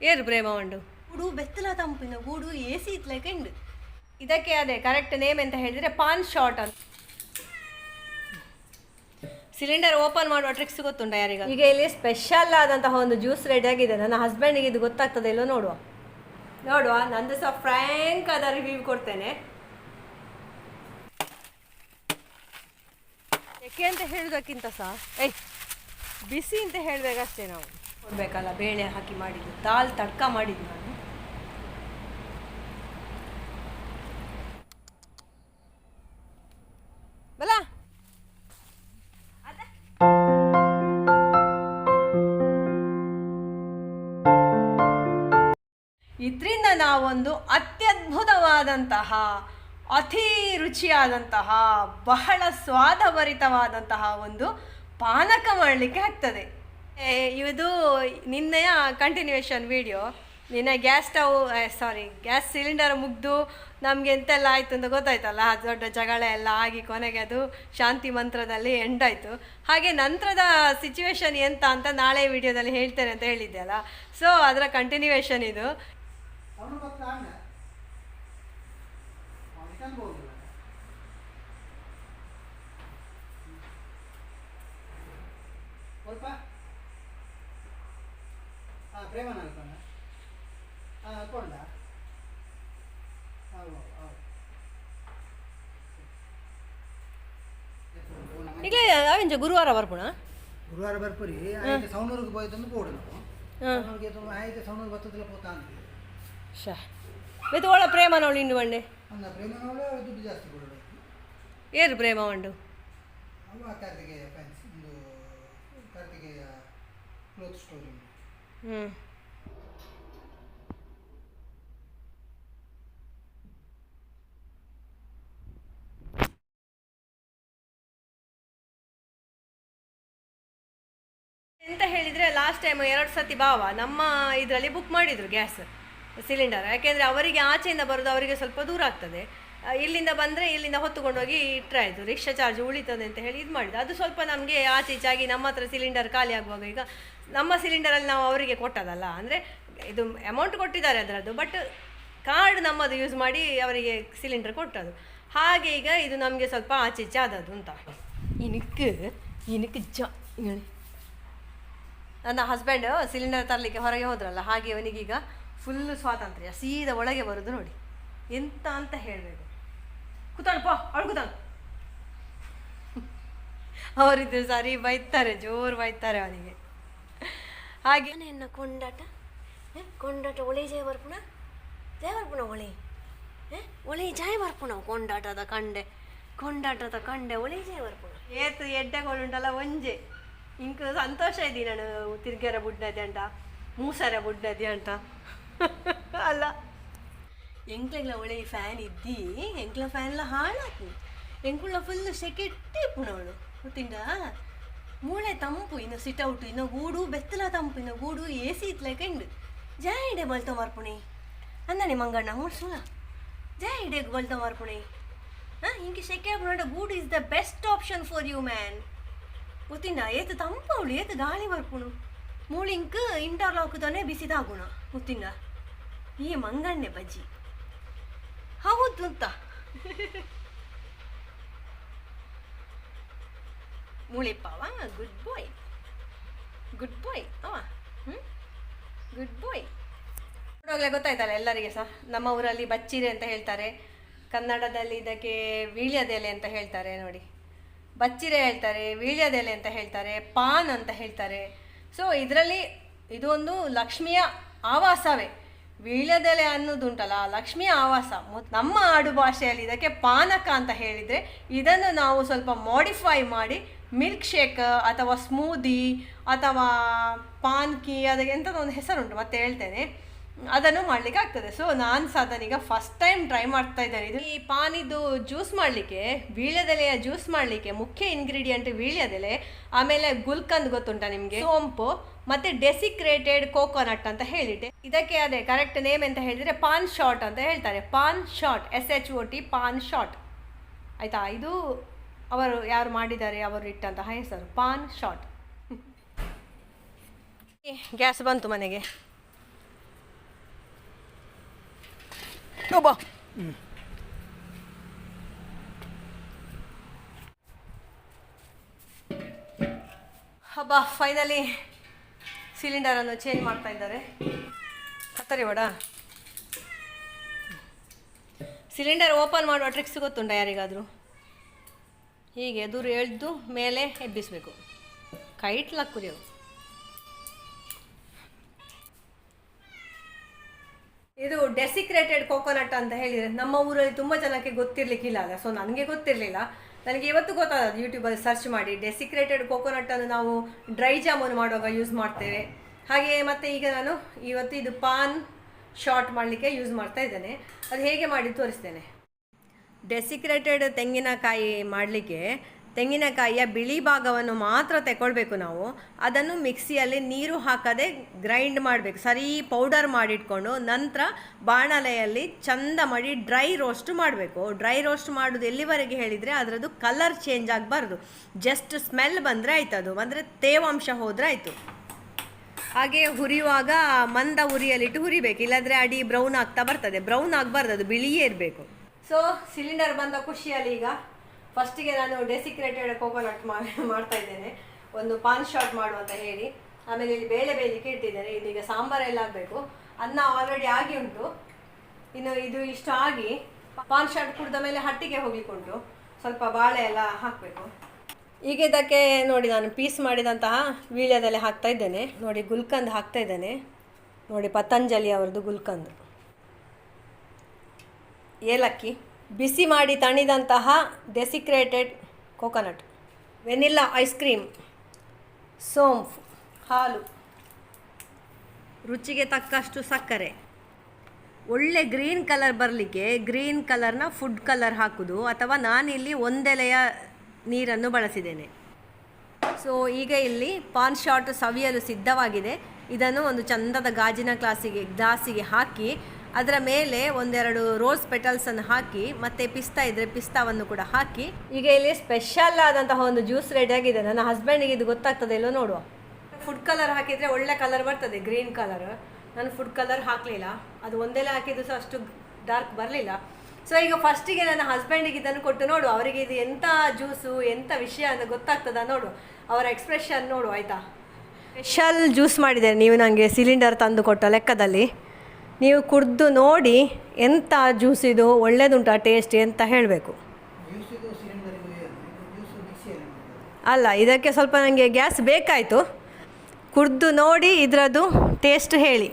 ಏರು ಪ್ರೇಮ ಉಂಡು? ಗೂಡು ಬೆತ್ತಲ ತಂಪಿನ ಗೂಡು ಎ ಸಿ ಇತ್ಲಕ ಉಂಡು ಇದಕ್ಕೆ ಅದೇ ಕರೆಕ್ಟ್ ನೇಮ್ ಅಂತ ಹೇಳಿದರೆ ಪಾನ್ ಶಾರ್ಟ್ ಅಂತ. ಸಿಲಿಂಡರ್ ಓಪನ್ ಮಾಡುವ ಟ್ರಿಕ್ಸ್ ಗೊತ್ತುಂಟ ಯಾರಿಗ? ಈಗ ಇಲ್ಲಿ ಸ್ಪೆಷಲ್ ಆದಂತಹ ಒಂದು ಜ್ಯೂಸ್ ರೆಡಿ ಆಗಿದೆ. ನನ್ನ ಹಸ್ಬೆಂಡಿಗೆ ಇದು ಗೊತ್ತಾಗ್ತದೆ ಇಲ್ಲೋ ನೋಡುವ. ನೋಡುವ ನಂದು ಸಹ ಫ್ರ್ಯಾಂಕ್ ಆದ ರಿವ್ಯೂ ಕೊಡ್ತೇನೆ. ಯಾಕೆ ಅಂತ ಹೇಳುವುದಕ್ಕಿಂತ ಸಹ ಏಯ್ ಬಿಸಿ ಅಂತ ಹೇಳಬೇಕಷ್ಟೇ ನಾವು. ಕೊಡ್ಬೇಕಲ್ಲ, ಬೇಳೆ ಹಾಕಿ ಮಾಡಿದ್ದು, ದಾಲ್ ತಡ್ಕ ಮಾಡಿದ್ದು ನಾನು. ಬಲ. ಇದರಿಂದ ನಾವೊಂದು ಅತ್ಯದ್ಭುತವಾದಂತಹ, ಅತಿ ರುಚಿಯಾದಂತಹ, ಬಹಳ ಸ್ವಾದಭರಿತವಾದಂತಹ ಒಂದು ಪಾನಕ ಮಾಡಲಿಕ್ಕೆ ಆಗ್ತದೆ. ಇದು ನಿನ್ನೆಯ ಕಂಟಿನ್ಯೂಷನ್ ವಿಡಿಯೋ ನಿನ್ನೆ gas stove sorry gas cylinder ಮುಗ್ದು ನಮಗೆ ಎಂತೆಲ್ಲ ಆಯಿತು ಅಂತ ಗೊತ್ತಾಯ್ತಲ್ಲ? ದೊಡ್ಡ ಜಗಳ ಎಲ್ಲ ಆಗಿ ಕೊನೆಗೆ ಅದು ಶಾಂತಿ ಮಂತ್ರದಲ್ಲಿ ಎಂಡಾಯಿತು ಹಾಗೆ ನಂತರದ ಸಿಚುವೇಶನ್ ಎಂತ ಅಂತ ನಾಳೆ ವಿಡಿಯೋದಲ್ಲಿ ಹೇಳ್ತೇನೆ ಅಂತ ಹೇಳಿದ್ದೆ ಅಲ್ಲ? ಸೊ ಅದರ ಕಂಟಿನ್ಯೂಯೇಷನ್ ಇದು. ಹಾಂ ಪ್ರೇಮ ಅನ್ಕೊಂಡ ಹಾಂ ಅನ್ಕೊಂಡ ಹೌದು ಹೌದು ಈಗಲೇ ಅವಿಂಜ ಗುರುವಾರ ಬರ್ಪುಣ ಗುರುವಾರ ಬರ್ಪುರಿ ಆಯ್ತು ಸೌನೂರಿಗೆ పోయేందుకు పోడు ನಾವು ಹಾಂ ಸೌನೂರಿಗೆ ಆಯ್ತು ಸೌನೂರು ಬತ್ತದಲ್ಲ పోతా ಅಂತ ಶಾ ಬೇತು ಒಳ ಪ್ರೇಮ ನೋಡಿ ಇಂಡು ಬಂಡೆ ಅಂದ ಪ್ರೇಮನವಳೆ ದುಡ್ಡು ಜಾಸ್ತಿ ಕೊಡಬೇಕು ಏರು ಪ್ರೇಮ ಉಂಡು ಅವ ಕಾರ್ತಿಕೇಯ ಫ್ಯಾನ್ಸಿ ಒಂದು ಕಾರ್ತಿಕೇಯ ಕ್ಲೋತ್ ಸ್ಟೋರ್ ಉಂಟು ಎಂತ ಹೇಳಿದರೆ ಲಾಸ್ಟ್ ಟೈಮ್ ಎರಡು ಸತಿ ಬಾವ ನಮ್ಮ ಇದರಲ್ಲಿ ಬುಕ್ ಮಾಡಿದರು ಗ್ಯಾಸ್ ಸಿಲಿಂಡರ್ ಯಾಕೆಂದರೆ ಅವರಿಗೆ ಆಚೆಯಿಂದ ಬರೋದು ಅವರಿಗೆ ಸ್ವಲ್ಪ ದೂರ ಆಗ್ತದೆ. ಇಲ್ಲಿಂದ ಬಂದರೆ ಇಲ್ಲಿಂದ ಹೊತ್ತುಕೊಂಡೋಗಿ ಹೋಗಿ ಆಯಿತು. ರಿಕ್ಷಾ ಚಾರ್ಜ್ ಉಳಿತದೆ ಅಂತ ಹೇಳಿ ಇದು ಮಾಡಿದ್ದು ಅದು ಸ್ವಲ್ಪ ನಮಗೆ ಆಚೆ ಈಚಾಗಿ ನಮ್ಮ ಹತ್ರ ಸಿಲಿಂಡರ್ ಖಾಲಿ ಆಗುವಾಗ ಈಗ ನಮ್ಮ ಸಿಲಿಂಡರಲ್ಲಿ ನಾವು ಅವರಿಗೆ ಕೊಟ್ಟದಲ್ಲ ಅಂದರೆ ಇದು ಅಮೌಂಟ್ ಕೊಟ್ಟಿದ್ದಾರೆ ಅದರದ್ದು ಬಟ್ ಕಾರ್ಡ್ ನಮ್ಮದು ಯೂಸ್ ಮಾಡಿ ಅವರಿಗೆ ಸಿಲಿಂಡರ್ ಕೊಟ್ಟದು ಹಾಗೆ ಈಗ ಇದು ನಮಗೆ ಸ್ವಲ್ಪ ಆಚೆ ಈಚೆ ಆದದ್ದು ಅಂತ. ಇನಕ್ಕೆ ಇನಕ್ಕೆ ಜ ನನ್ನ ಹಸ್ಬೆಂಡ್ ಸಿಲಿಂಡರ್ ತರಲಿಕ್ಕೆ ಹೊರಗೆ ಹೋದ್ರಲ್ಲ ಹಾಗೆ ಅವನಿಗೀಗ ಫುಲ್ ಸ್ವಾತಂತ್ರ್ಯ ಸೀದಾ ಒಳಗೆ ಬರೋದು ನೋಡಿ. ಎಂತ ಅಂತ ಹೇಳಬೇಕು. ಕೂತಾಳು ಪಾ ಅವಳು ಕೂತಾಳು ಅವರಿದ್ದು ಸರಿ ಬೈತಾರೆ ಜೋರು ಬೈತಾರೆ ಅವನಿಗೆ. ಹಾಗೆ. ಎನ್ನ ಕೊಂಡಾಟ ಕೊಂಡಾಟ ಜಯ ಬರ್ಪುಣ ಜಯ ಬರ್ಪುಣ ಒಳೆ ಏ, ಒಳೆ ಜಯ ಬರ್ಪುಣ ಕೊಂಡಾಟದ ಕಂಡೆ ಕೊಂಡಾಟದ ಕಂಡೆ ಒಳೆ ಜಯ ಬರ್ಪುಣ ಏತು ಎಡ್ಡೆಗಳುಂಟಲ್ಲ ಒಂಜೆ. ಇಂಕ ಸಂತೋಷ ಇದ್ದೀನಿ ನಾನು ತಿರ್ಗೆರ ಬುಡ್ಡದೆ ಅಂಟ ಮೂಸರ ಬುಡ್ಡದೆ ಅಂಟ ಅಲ್ಲ. ಎಂಕ್ಲೆಗ್ಲ ಒಳ್ಳೆ ಫ್ಯಾನ್ ಇದ್ದಿ ಎಂಕ್ಲ ಫ್ಯಾನ್ ಎಲ್ಲ ಹಾಳಾಕು ಎಂಕುಳ ಫುಲ್ ಸೆಕೆಟ್ಟಿ ಪುಣವಳು. ಗೊತ್ತಿಂಡ ಮೂಳೆ ತಂಪು, ಇನ್ನು ಸಿಟೌಟು ಇನ್ನು ಗೂಡು, ಬೆತ್ತಲ ತಂಪು, ಇನ್ನು ಗೂಡು ಎ ಸಿ ಇತ್ಲಕ ಉಂಡು ಜಾಯಿಡೆ ಬಲ್ತ ಮಾರ್ಪುಣಿ. ಅಂದನೆ ಮಂಗಣ್ಣ ಮುಡ್ಸುಲ ಜಾಯಿಡೆ ಬಲ್ತ ಮಾರ್ಪುಣಿ. ಹಾಂ, ಹಿಂಗೆ ಶೆಕೆ ಪುಣ ಗೂಡು is the best option for you man ಗೊತ್ತಿಂಡ ಏತು ತಂಪು ಅವಳು, ಏತು ಗಾಳಿ ಬರ್ಪುಣು ಮೂಳಿಂಕ್ ಇಂಟರ್ಲಾಕ್ ತಾನೇ ಬಿಸಿದಾಗುಣ ಗೊತ್ತಿಂಡ ಈ ಮಂಗಣ್ಣೆ ಬಜ್ಜಿ. ಹೌದು ಅಂತ. ಮೂಳಿಪ್ಪವ ಗುಡ್ ಬಾಯ್ ಗುಡ್ ಬಾಯ್ ಅವ? ಹ್ಞೂ ಗುಡ್ ಬಾಯ್ ನೋಡೋಗ್ಲೇ ಗೊತ್ತಾಯ್ತಲ್ಲ ಎಲ್ಲರಿಗೆ ಸಹ ನಮ್ಮ ಊರಲ್ಲಿ ಬಚ್ಚಿರೆ ಅಂತ ಹೇಳ್ತಾರೆ. ಕನ್ನಡದಲ್ಲಿ ಇದಕ್ಕೆ ವೀಳ್ಯದೆಲೆ ಅಂತ ಹೇಳ್ತಾರೆ ನೋಡಿ. ಬಚ್ಚಿರೆ ಹೇಳ್ತಾರೆ, ವೀಳ್ಯದೆಲೆ ಅಂತ ಹೇಳ್ತಾರೆ, ಪಾನ್ ಅಂತ ಹೇಳ್ತಾರೆ. ಸೊ ಇದರಲ್ಲಿ ಇದೊಂದು ಲಕ್ಷ್ಮಿಯ ಆವಾಸವೇ. ವೀಳ್ಯದೆಲೆ ಅನ್ನೋದುಂಟಲ್ಲ, ಲಕ್ಷ್ಮಿ ಆವಾಸ. ನಮ್ಮ ಆಡು ಭಾಷೆಯಲ್ಲಿ ಇದಕ್ಕೆ ಪಾನಕ ಅಂತ ಹೇಳಿದರೆ ಇದನ್ನು ನಾವು ಸ್ವಲ್ಪ ಮಾಡಿಫೈ ಮಾಡಿ ಮಿಲ್ಕ್ ಶೇಕ್ ಅಥವಾ ಸ್ಮೂದಿ ಅಥವಾ ಪಾನ್ಕಿ ಅದಕ್ಕೆ ಎಂಥದ್ದು ಒಂದು ಹೆಸರುಂಟು, ಮತ್ತೆ ಹೇಳ್ತೇನೆ. ಅದನ್ನು ಮಾಡ್ಲಿಕ್ಕೆ ಆಗ್ತದೆ. ಸೊ ನಾನು ಸಾಧನೀಗ ಫಸ್ಟ್ ಟೈಮ್ ಟ್ರೈ ಮಾಡ್ತಾ ಇದ್ದೇನೆ. ಇದು ಈ ಪಾನಿದು ಜ್ಯೂಸ್ ಮಾಡಲಿಕ್ಕೆ, ವೀಳ್ಯದೆಲೆಯ ಜ್ಯೂಸ್ ಮಾಡಲಿಕ್ಕೆ ಮುಖ್ಯ ಇಂಗ್ರೀಡಿಯೆಂಟ್ ವೀಳ್ಯದೆಲೆ, ಆಮೇಲೆ ಗುಲ್ಕಂದ್ ಗೊತ್ತುಂಟ ನಿಮಗೆ? ಸೋಂಪು. ಮತ್ತೆ ಡೆಸಿಕ್ರೇಟೆಡ್ ಕೋಕೋನಟ್ ಅಂತ ಹೇಳಿದೆ ಇದಕ್ಕೆ ಅದೇ ಕರೆಕ್ಟ್ ನೇಮ್ ಅಂತ ಹೇಳಿದ್ರೆ ಪಾನ್ ಶಾಟ್ ಅಂತ ಹೇಳ್ತಾರೆ. Pan shot S H O T pan shot ಆಯ್ತಾ? ಇದು ಅವರು ಯಾರು ಮಾಡಿದ್ದಾರೆ? ಅವರು ಇಟ್ಟಂತಹ ಹೆಸರು ಪಾನ್ ಶಾಟ್ ಗ್ಯಾಸ್ ಬಂತು ಮನೆಗೆ. ಹಬ್ಬ ಫೈನಲಿ ಸಿಲಿಂಡರನ್ನು ಚೇಂಜ್ ಮಾಡ್ತಾ ಇದ್ದಾರೆ. ಹತ್ತರಿ ವಡ. ಸಿಲಿಂಡರ್ ಓಪನ್ ಮಾಡುವ ಟ್ರಿಕ್ಸ್ ಗೊತ್ತುಂಟ ಯಾರಿಗಾದರೂ? ಹೀಗೆ ಎದುರು ಎಳೆದು ಮೇಲೆ ಎಬ್ಬಿಸಬೇಕು. ಇಟ್ಲಕ್ಕುರಿ ಅವು ಇದು ಡೆಸಿಕ್ರೇಟೆಡ್ ಕೋಕೋನಟ್ ಅಂತ ಹೇಳಿದರೆ ನಮ್ಮ ಊರಲ್ಲಿ ತುಂಬ ಜನಕ್ಕೆ ಗೊತ್ತಿರಲಿಕ್ಕಿಲ್ಲ ಅಲ್ಲ ಸೊ ನನಗೆ ಗೊತ್ತಿರಲಿಲ್ಲ. ನನಗೆ ಇವತ್ತು ಗೊತ್ತಾದ ಯೂಟ್ಯೂಬಲ್ಲಿ ಸರ್ಚ್ ಮಾಡಿ. ಡೆಸಿಕ್ರೇಟೆಡ್ ಕೋಕೋನಟ್ಟನ್ನು ನಾವು ಡ್ರೈ ಜಾಮೂನ್ ಮಾಡುವಾಗ ಯೂಸ್ ಮಾಡ್ತೇವೆ. ಹಾಗೆ ಮತ್ತೆ ಈಗ ನಾನು ಇವತ್ತು ಇದು ಪಾನ್ ಶಾರ್ಟ್ ಮಾಡಲಿಕ್ಕೆ ಯೂಸ್ ಮಾಡ್ತಾ ಇದ್ದೇನೆ. ಅದು ಹೇಗೆ ಮಾಡಿ ತೋರಿಸ್ತೇನೆ. ಡೆಸಿಕ್ರೇಟೆಡ್ ತೆಂಗಿನಕಾಯಿ ಮಾಡಲಿಕ್ಕೆ ತೆಂಗಿನಕಾಯಿಯ ಬಿಳಿ ಭಾಗವನ್ನು ಮಾತ್ರ ತಗೊಳ್ಬೇಕು ನಾವು. ಅದನ್ನು ಮಿಕ್ಸಿಯಲ್ಲಿ ನೀರು ಹಾಕದೆ ಗ್ರೈಂಡ್ ಮಾಡಬೇಕು. ಸರಿ ಪೌಡರ್ ಮಾಡಿಟ್ಕೊಂಡು ನಂತರ ಬಾಣಲೆಯಲ್ಲಿ ಚಂದ ಮಾಡಿ ಡ್ರೈ ರೋಸ್ಟ್ ಮಾಡಬೇಕು. ಡ್ರೈ ರೋಸ್ಟ್ ಮಾಡೋದು ಎಲ್ಲಿವರೆಗೆ ಹೇಳಿದರೆ ಅದರದ್ದು ಕಲರ್ ಚೇಂಜ್ ಆಗಬಾರ್ದು. ಜಸ್ಟ್ ಸ್ಮೆಲ್ ಬಂದರೆ ಆಯ್ತು ಅದು. ಅಂದರೆ ತೇವಾಂಶ ಹೋದರೆ ಆಯಿತು. ಹಾಗೆ ಹುರಿಯುವಾಗ ಮಂದ ಉರಿಯಲ್ಲಿಟ್ಟು ಹುರಿಬೇಕು. ಇಲ್ಲಾಂದರೆ ಅಡಿ ಬ್ರೌನ್ ಆಗ್ತಾ ಬರ್ತದೆ. ಬ್ರೌನ್ ಆಗಬಾರ್ದು. ಅದು ಬಿಳಿಯೇ ಇರಬೇಕು. ಸೊ ಸಿಲಿಂಡರ್ ಬಂದ ಖುಷಿಯಲ್ಲಿ ಈಗ. ಫಸ್ಟಿಗೆ ನಾನು ಡೆಸಿಕ್ರೇಟೆಡ್ ಕೋಕೋನಟ್ ಮಾಡ್ತಾ ಇದ್ದೇನೆ. ಒಂದು ಪಾನ್ ಶಾಟ್ ಮಾಡು ಅಂತ ಹೇಳಿ. ಆಮೇಲೆ ಇಲ್ಲಿ ಬೇಳೆ ಬೇಯಲಿಕ್ಕೆ ಇಟ್ಟಿದ್ದೇನೆ. ಇದೀಗ ಸಾಂಬಾರೆಲ್ಲ ಆಗಬೇಕು. ಅನ್ನ ಆಲ್ರೆಡಿ ಆಗಿ ಉಂಟು. ಇನ್ನು ಇದು ಇಷ್ಟು ಆಗಿ ಪಾನ್ ಶಾಟ್ ಕುಡಿದ ಮೇಲೆ ಹಟ್ಟಿಗೆ ಹೋಗಿಕೊಂಡು ಸ್ವಲ್ಪ ಬಾಳೆ ಎಲ್ಲ ಹಾಕಬೇಕು. ಈಗ ಇದಕ್ಕೆ ನೋಡಿ ನಾನು ಪೀಸ್ ಮಾಡಿದಂತಹ ವೀಳ್ಯದಲ್ಲಿ ಹಾಕ್ತಾ ಇದ್ದೇನೆ. ನೋಡಿ ಗುಲ್ಕಂದ್ ಹಾಕ್ತಾ ಇದ್ದೇನೆ. ನೋಡಿ ಪತಂಜಲಿ ಅವರದ್ದು ಗುಲ್ಕಂದ್. ಏಲಕ್ಕಿ. ಬಿಸಿ ಮಾಡಿ ತಣಿದಂತಹ desiccated coconut vanilla ice cream saunf, ಹಾಲು. ರುಚಿಗೆ ತಕ್ಕಷ್ಟು ಸಕ್ಕರೆ. ಒಳ್ಳೆ ಗ್ರೀನ್ ಕಲರ್ ಬರಲಿಕ್ಕೆ ಗ್ರೀನ್ ಕಲರ್ನ ಫುಡ್ ಕಲರ್ ಹಾಕೋದು ಅಥವಾ ನಾನಿಲ್ಲಿ ಒಂದೆಲೆಯ ನೀರನ್ನು ಬಳಸಿದ್ದೇನೆ. ಸೊ ಈಗ ಇಲ್ಲಿ ಪಾನ್ ಶಾಟ್ ಸವಿಯಲು ಸಿದ್ಧವಾಗಿದೆ. ಇದನ್ನು ಒಂದು ಚಂದದ ಗಾಜಿನ ಗ್ಲಾಸಿಗೆ ಗ್ಲಾಸಿಗೆ ಹಾಕಿ ಅದರ ಮೇಲೆ ಒಂದೆರಡು ರೋಸ್ ಪೆಟಲ್ಸನ್ನು ಹಾಕಿ, ಮತ್ತೆ ಪಿಸ್ತಾ ಇದ್ದರೆ ಪಿಸ್ತಾವನ್ನು ಕೂಡ ಹಾಕಿ. ಈಗ ಇಲ್ಲಿ ಸ್ಪೆಷಲ್ ಆದಂತಹ ಒಂದು ಜ್ಯೂಸ್ ರೆಡಿ ಆಗಿದೆ. ನನ್ನ ಹಸ್ಬೆಂಡಿಗೆ ಇದು ಗೊತ್ತಾಗ್ತದೆ ಇಲ್ಲೋ ನೋಡುವ. ಫುಡ್ ಕಲರ್ ಹಾಕಿದರೆ ಒಳ್ಳೆ ಕಲರ್ ಬರ್ತದೆ ಗ್ರೀನ್ ಕಲರ್ ನಾನು ಫುಡ್ ಕಲರ್ ಹಾಕಲಿಲ್ಲ. ಅದು ಒಂದೆಲ್ಲ ಹಾಕಿದ್ದು ಸಹ ಅಷ್ಟು ಡಾರ್ಕ್ ಬರಲಿಲ್ಲ. ಸೊ ಈಗ ಫಸ್ಟಿಗೆ ನನ್ನ ಹಸ್ಬೆಂಡಿಗೆ ಇದನ್ನು ಕೊಟ್ಟು ನೋಡು ಅವರಿಗೆ ಇದು ಎಂಥ ಜ್ಯೂಸು ಎಂಥ ವಿಷಯ ಅಂತ ಗೊತ್ತಾಗ್ತದ ನೋಡು ಅವರ ಎಕ್ಸ್ಪ್ರೆಷನ್ ನೋಡು ಆಯಿತಾ? ಸ್ಪೆಷಲ್ ಜ್ಯೂಸ್ ಮಾಡಿದ್ದೇನೆ. ನೀವು ನನಗೆ ಸಿಲಿಂಡರ್ ತಂದು ಕೊಟ್ಟ ಲೆಕ್ಕದಲ್ಲಿ. ನೀವು ಕುಡಿದು ನೋಡಿ ಎಂಥ ಜ್ಯೂಸ್ ಇದು ಒಳ್ಳೆಯದುಂಟಾ ಟೇಸ್ಟ್ ಅಂತ ಹೇಳಬೇಕು. ಅಲ್ಲ, ಇದಕ್ಕೆ ಸ್ವಲ್ಪ ನನಗೆ ಗ್ಯಾಸ್ ಬೇಕಾಯಿತು. ಕುಡಿದು ನೋಡಿ ಇದರದ್ದು ಟೇಸ್ಟ್ ಹೇಳಿ.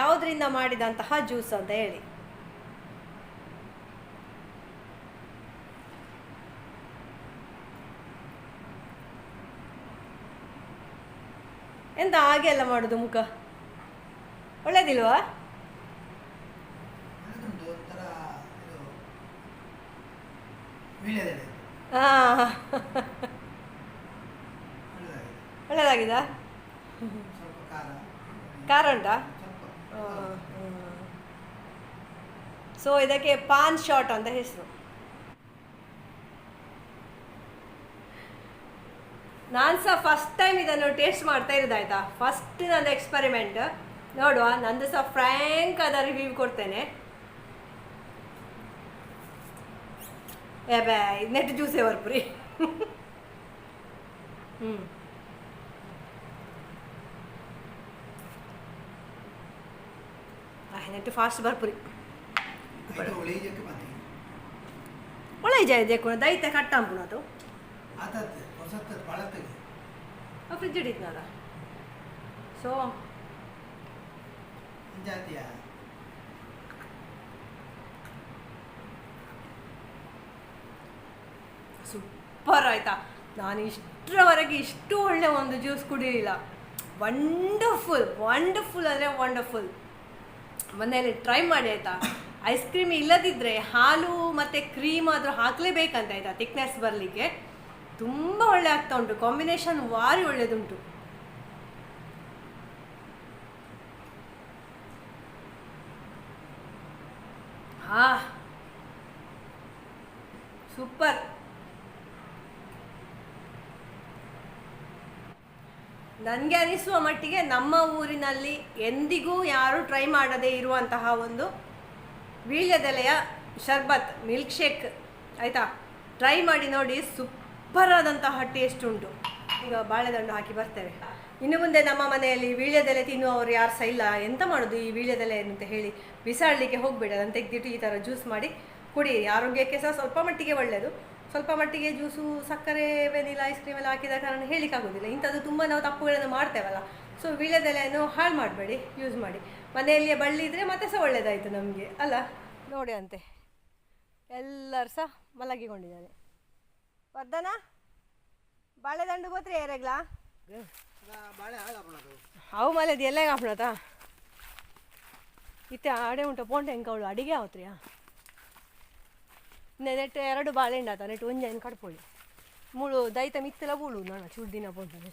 ಯಾವುದರಿಂದ ಮಾಡಿದಂತಹ ಜ್ಯೂಸ್ ಅಂತ ಹೇಳಿ. ಎಂತ ಹಾಗೆ ಎಲ್ಲ ಮಾಡೋದು ಮುಖ? ಒಳ್ಳೇದಿಲ್ವಾ? ಒಳ್ಳೇದಾಗಿದ. ಹಾಂ ಒಳ್ಳೆದಾಗಿದೆ ಖಾರ. ಉಂಟಾ? ಸೊ ಇದಕ್ಕೆ ಪಾನ್ ಶಾಟ್ ಅಂತ ಹೆಸರು. ನಾನು ಸಹ ಫಸ್ಟ್ ಟೈಮ್ ಇದನ್ನು ಟೇಸ್ಟ್ ಮಾಡ್ತಾ ಇರೋದಾಯ್ತಾ? ಫಸ್ಟ್ ನಂದು ಎಕ್ಸ್ಪೆರಿಮೆಂಟ್ ನೋಡುವ ನಂದು ಸಹ ಫ್ರ್ಯಾಂಕ್ ಆದ ರಿವ್ಯೂ ಕೊಡ್ತೇನೆ. ಏ ಬೇ ಇದು ನೆಟ್ ಜ್ಯೂಸೇ ಬರ್ಪುರಿ? ಹ್ಞೂ ನೆಟ್ ಫಾಸ್ಟ್ ಬರ್ಪುರಿ ಇದು ಉಳಿಯಕ್ಕೆ ಮತ್ತೆ ಒಳ್ಳೆ ಜಾಯ ದೇಕು ದೈತೆ ಕಟ್ಟಂಪುನ ಅದು. ಆತತ್ತೆ ಹೊಸತ್ತು ಬಳತೆಗೆ ಫ್ರಿಜ್ ಹಿಡಿದ್ನಲ್ಲ ಸೊ ಜಾತಿಯ ಸೂಪರ್ ಆಯ್ತಾ? ನಾನು ಇಷ್ಟರವರೆಗೆ ಇಷ್ಟು ಒಳ್ಳೆ ಒಂದು ಜ್ಯೂಸ್ ಕುಡಿಲಿಲ್ಲ. ವಂಡರ್ಫುಲ್ ವಂಡರ್ಫುಲ್ ಅಂದರೆ ವಂಡರ್ಫುಲ್. ಮನೆಯಲ್ಲಿ ಟ್ರೈ ಮಾಡಿ ಆಯಿತಾ? ಐಸ್ ಕ್ರೀಮ್ ಇಲ್ಲದಿದ್ದರೆ ಹಾಲು ಮತ್ತು ಕ್ರೀಮ್ ಆದರೂ ಹಾಕಲೇಬೇಕಂತ ಆಯಿತಾ? ಥಿಕ್ನೆಸ್ ಬರಲಿಕ್ಕೆ. ತುಂಬ ಒಳ್ಳೆ ಆಗ್ತಾ ಉಂಟು. ಕಾಂಬಿನೇಷನ್ ಭಾರಿ ಒಳ್ಳೆಯದುಂಟು ಹಾ ಸೂಪರ್. ನನಗೆ ಅನಿಸುವ ಮಟ್ಟಿಗೆ ನಮ್ಮ ಊರಿನಲ್ಲಿ ಎಂದಿಗೂ ಯಾರು ಟ್ರೈ ಮಾಡದೇ ಇರುವಂತಹ ಒಂದು ವೀಳ್ಯದೆಲೆಯ ಶರ್ಬತ್ ಮಿಲ್ಕ್ ಶೇಕ್ ಆಯಿತಾ? ಟ್ರೈ ಮಾಡಿ ನೋಡಿ ಸೂಪರ್ ಆದಂತಹ ಟೇಸ್ಟ್ ಉಂಟು. ಈಗ ಬಾಳೆದಂಡು ಹಾಕಿ ಬರ್ತೇವೆ. ಇನ್ನು ಮುಂದೆ ನಮ್ಮ ಮನೆಯಲ್ಲಿ ವೀಳ್ಯದೆಲೆ ತಿನ್ನುವವರು ಯಾರು ಸಹ ಇಲ್ಲ. ಎಂತ ಮಾಡೋದು ಈ ವೀಳ್ಯದೆಲೆ ಅಂತ ಹೇಳಿ ಬಿಸಾಡಲಿಕ್ಕೆ ಹೋಗ್ಬೇಡ ಅದನ್ನು ತೆಗೆದಿಟ್ಟು ಈ ಥರ ಜ್ಯೂಸ್ ಮಾಡಿ ಕುಡಿಯಿರಿ ಆರೋಗ್ಯಕ್ಕೆ ಸಹ ಸ್ವಲ್ಪ ಮಟ್ಟಿಗೆ ಒಳ್ಳೆಯದು ಸ್ವಲ್ಪ ಮಟ್ಟಿಗೆ ಜ್ಯೂಸು, ಸಕ್ಕರೆ, ವೆನಿಲಾ ಐಸ್ ಕ್ರೀಮ್ ಎಲ್ಲ ಹಾಕಿದ ಕಾರಣ ಹೇಳಿಕ್ಕಾಗೋದಿಲ್ಲ ಇಂಥದ್ದು ತುಂಬ ನಾವು ತಪ್ಪುಗಳನ್ನು ಮಾಡ್ತೇವಲ್ಲ. ಸೊ ವೀಳ್ಯದೆಲೆಯನ್ನು ಹಾಳು ಮಾಡಬೇಡಿ ಯೂಸ್ ಮಾಡಿ. ಮನೆಯಲ್ಲಿಯೇ ಬಳ್ಳಿ ಇದ್ದರೆ ಮತ್ತೆ ಸಹ ಒಳ್ಳೆಯದಾಯಿತು ನಮಗೆ. ಅಲ್ಲ, ನೋಡಿ ಅಂತೆ. ಎಲ್ಲರೂ ಸಹ ಮಲಗಿಕೊಂಡಿದ್ದಾರೆ. ವರ್ಧನ ಬಾಳೆದಂಡು ಗೋತ್ರಿ ಏರೆಗ್ಲಾ ಬಾಳೆ ಹಾಳಾಪಣದು ಅವು ಮಲೆದು ಎಲ್ಲ ಕಾಪಣತಾ ಇತ್ತೆ ಆಡೆ ಉಂಟು, ಪೋಂಟ ಹೆಂಗೆ ಅವಳು ಅಡಿಗೆ ಆವತ್ರಿಯಾ ನೆಟ್ಟು ಎರಡು ಬಾಳೆಹಣ್ಣು ಆತ ನೆಟ್ಟು ಒಂಜ ಏನು ಕಡ್ಪೊಳ್ಳಿ ಮುಳು ದೈತ ಮಿತ್ತಲ ಬೂಳು ನಾನು ಚೂರು ದಿನ ಪೋಂಟನೆ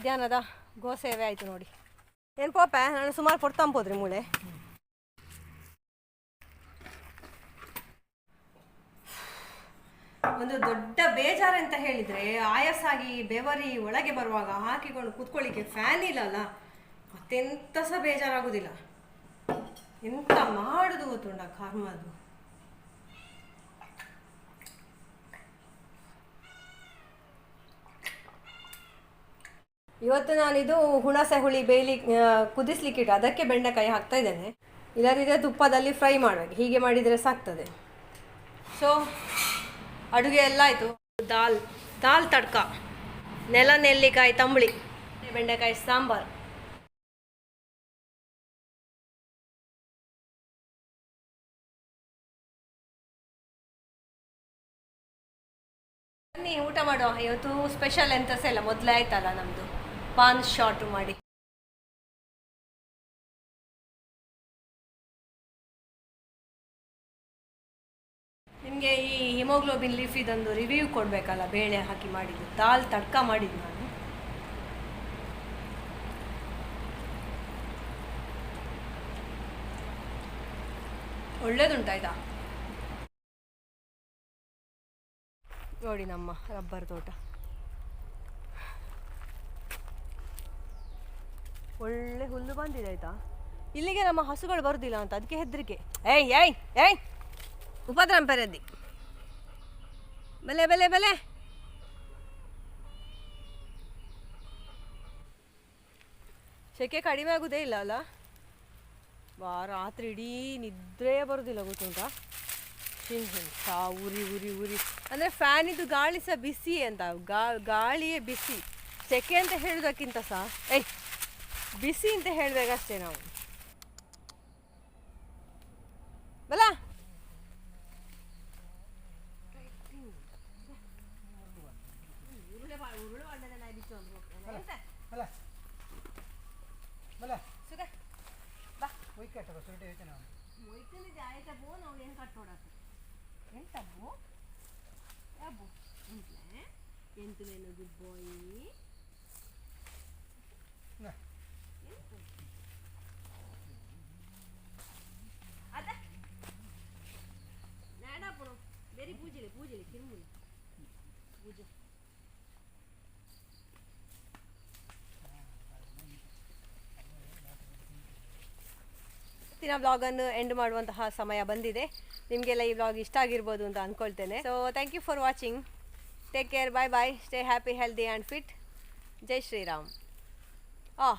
ಮಧ್ಯಾಹ್ನದ ಗೋಸೇವೆ ಆಯಿತು ನೋಡಿ. ಏನು ಪಾಪ, ನಾನು ಸುಮಾರು ಕೊಡ್ತಂಬೋದ್ರಿ ಮೂಳೆ. ಒಂದು ದೊಡ್ಡ ಬೇಜಾರು ಅಂತ ಹೇಳಿದ್ರೆ ಆಯಾಸಾಗಿ ಬೆವರಿ ಒಳಗೆ ಬರುವಾಗ ಹಾಕಿಕೊಂಡು ಕೂತ್ಕೊಳ್ಳಿಕ್ಕೆ ಫ್ಯಾನ್ ಇಲ್ಲಲ್ಲ ಮತ್ತೆಂತ ಸಹ ಬೇಜಾರಾಗೋದಿಲ್ಲ. ಎಂತ ಮಾಡುದು ಗೊತ್ತುಂಡ ಕರ್ಮದು ಇವತ್ತು ನಾನಿದು ಹುಣಸೆ ಹುಳಿ ಬೇಯಲಿ ಕುದಿಸ್ಲಿಕ್ಕಿಟ್ಟು ಅದಕ್ಕೆ ಬೆಂಡೆಕಾಯಿ ಹಾಕ್ತಾ ಇದ್ದೇನೆ. ಇಲ್ಲದಿದ್ದರೆ ತುಪ್ಪದಲ್ಲಿ ಫ್ರೈ ಮಾಡಬೇಕು. ಹೀಗೆ ಮಾಡಿದರೆ ಸಾಕ್ತದೆ. ಸೊ ಅಡುಗೆ ಎಲ್ಲ ಆಯಿತು. ದಾಲ್ ದಾಲ್ ತಡ್ಕ. ನೆಲ, ನೆಲ್ಲಿಕಾಯಿ, ತಂಬಳಿ, ಬೆಂಡೆಕಾಯಿ, ಸಾಂಬಾರು. ಬನ್ನಿ, ಊಟ ಮಾಡುವ. ಇವತ್ತು ಸ್ಪೆಷಲ್ ಎಂತಸ ಇಲ್ಲ. ಮೊದಲೇ ಆಯ್ತಲ್ಲ ನಮ್ಮದು ಪಾನ್ ಶಾರ್ಟ್ ಮಾಡಿ. ನಿಮಗೆ ಈ ಹಿಮೋಗ್ಲೋಬಿನ್ ಲೀಫ್ ರಿವ್ಯೂ ಕೊಡಬೇಕಲ್ಲ, ಬೇಳೆ ಹಾಕಿ ಮಾಡಿದ್ದು. ದಾಲ್ ತಡ್ಕ ಮಾಡಿದ್ದು ನಾನು. ಒಳ್ಳೇದುಂಟಾಯ್ತಾ ನೋಡಿ ನಮ್ಮ ರಬ್ಬರ್ ತೋಟ. ಒಳ್ಳೆ ಹುಲ್ಲು ಬಂದಿದೆ ಆಯ್ತಾ? ಇಲ್ಲಿಗೆ ನಮ್ಮ ಹಸುಗಳು ಬರುದಿಲ್ಲ ಅಂತ, ಅದಕ್ಕೆ ಹೆದರಿಕೆ. ಏಯ್ ಏಯ್ ಏಯ್! ಉಪದ್ರಂ ಪರದಿ. ಬಲೆ ಬಲೆ ಬಲೆ! ಸೆಕೆ ಕಡಿಮೆ ಆಗುದೇ ಇಲ್ಲ ಅಲ್ಲ? ಬಾ, ರಾತ್ರಿ ಇಡೀ ನಿದ್ರೆ ಬರುದಿಲ್ಲ ಗೊತ್ತುಂಟಾ? ಎಂಥ ಉರಿ ಉರಿ ಉರಿ. ಅಂದರೆ ಇದು ಗಾಳಿ ಸಹ ಬಿಸಿ ಅಂತ ಗಾಳಿಯೇ ಬಿಸಿ. ಸೆಕೆ ಅಂತ ಹೇಳೋದಕ್ಕಿಂತ ಸಹ. ಏಯ್ ಬಿಸಿ ಅಂತ ಹೇಳಬೇಕಷ್ಟೇ ನಾವು. ಬಲ. ಎಂತ ಎಂತ ಹೇಳ್ತೇನೆ ನಾನು. ಗುಡ್ ಬಾಯ್ ಇವತ್ತಿನ ವ್ಲಾಗನ್ನು ಎಂಡ್ ಮಾಡುವಂತಹ ಸಮಯ ಬಂದಿದೆ. ನಿಮಗೆಲ್ಲ ಈ ವ್ಲಾಗ್ ಇಷ್ಟ ಆಗಿರ್ಬೋದು ಅಂತ ಅಂದ್ಕೊಳ್ತೇನೆ so thank you for watching take care bye bye stay happy healthy and fit ಜೈ ಶ್ರೀರಾಮ್ ಆ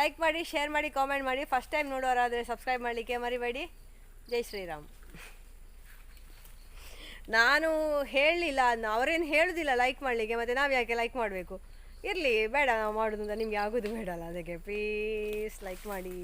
ಲೈಕ್ ಮಾಡಿ ಶೇರ್ ಮಾಡಿ ಕಾಮೆಂಟ್ ಮಾಡಿ. ಫಸ್ಟ್ ಟೈಮ್ ನೋಡೋರಾದರೆ ಸಬ್ಸ್ಕ್ರೈಬ್ ಮಾಡಲಿಕ್ಕೆ ಮರಿಬೇಡಿ. ಜೈ ಶ್ರೀರಾಮ್ ನಾನು ಹೇಳಲಿಲ್ಲ, ಅವರೇನು ಹೇಳೋದಿಲ್ಲ ಲೈಕ್ ಮಾಡಲಿಕ್ಕೆ, ಮತ್ತು ನಾವು ಯಾಕೆ ಲೈಕ್ ಮಾಡಬೇಕು? ಇರಲಿ, ಬೇಡ, ನಾವು ಮಾಡೋದು ಅಂತ ನಿಮಗೆ ಆಗೋದು ಬೇಡಲ್ಲ, ಅದಕ್ಕೆ ಪ್ಲೀಸ್ ಲೈಕ್ ಮಾಡಿ.